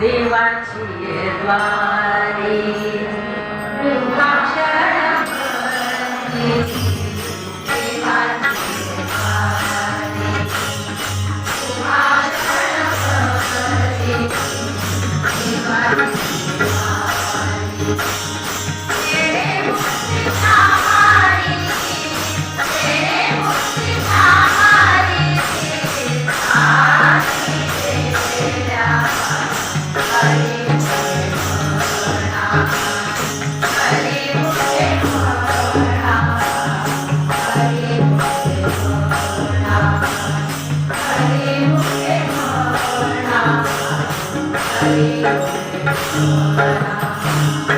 देवाची द्वारी. Thank you.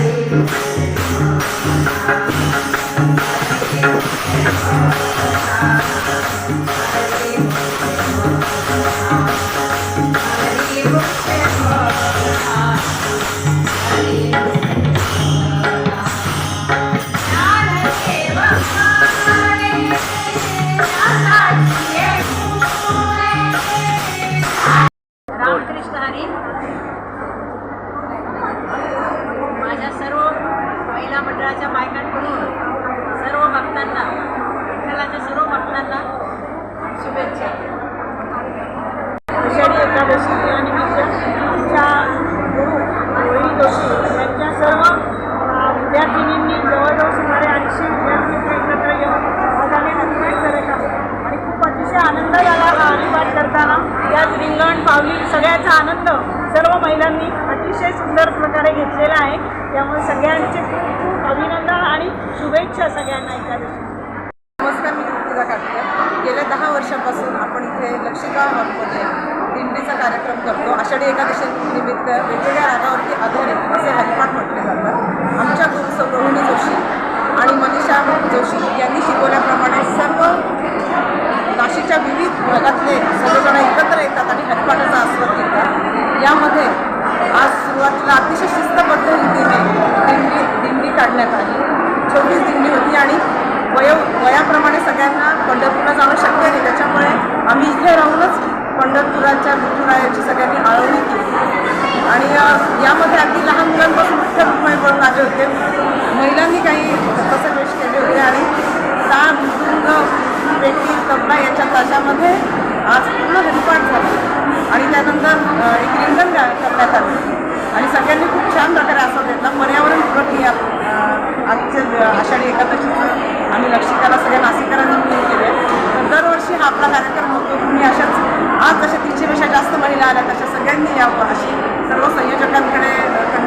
Thank you. Ashadhi आणि या आमच्या गुरु रोहिणी जोशी यांच्या सर्व विद्यार्थिनींनी जवळजवळ सुमारे ऐंशी विद्यार्थी एकत्र येऊन भागाने आम्ही करत आहोत. आणि खूप अतिशय आनंद झाला हा हरिपाठ करताना. यात रिंगण पावली सगळ्याचा आनंद सर्व महिलांनी अतिशय सुंदर प्रकारे घेतलेला आहे. त्यामुळे सगळ्यांचे खूप खूप अभिनंदन आणि शुभेच्छा सगळ्यांना एकादशी नमस्कार मी तृप्तिका काटकर गेल्या दहा वर्षापासून आपण इथे लक्षिका हॉलमध्ये दिंडीचा कार्यक्रम करतो. आषाढी एकादशी निमित्त वेगवेगळ्या रागावरती आधारित असे हरिपाठ म्हटले जातात. आमच्या गुरु सौ रोहिणी जोशी आणि मनीषा जोशी यांनी शिकवल्याप्रमाणे सर्व नाशिकच्या विविध भागातले सर्वजण एकत्र येतात आणि हरिपाठाचा आस्वाद घेतात. यामध्ये आज सुरुवातीला अतिशय शिस्तबद्ध रीतीने दिंडी दिंडी काढण्यात आली. छोटीच दिंडी होती आणि वयो वयाप्रमाणे सगळ्यांना पंढरपूरला जाणं यामध्ये अगदी लहान मुलांपासून मुख्य रुक्माई बनून आले होते. महिलांनी काही तसं वेश केले होते आणि टाळ मृदुंग पेटी तबला याच्या ताशामध्ये आज पूर्ण हरिपाठ झाला. आणि त्यानंतर एक रिंगण करण्यात आलं. आणि सगळ्यांनी खूप छान प्रकारे असं घेतला. पर्यावरण प्रक्रिया आजचे आषाढी एकादशीचं आम्ही लक्षिकाला सगळ्या नाशिकरांनी मिळून केले तर दरवर्षी हा आपला कार्यक्रम होतो. तुम्ही अशाच आज जशा तीनशेपेक्षा जास्त महिला आल्या तशा सगळ्यांनी यावं अशी El rosal, yo ya cancele.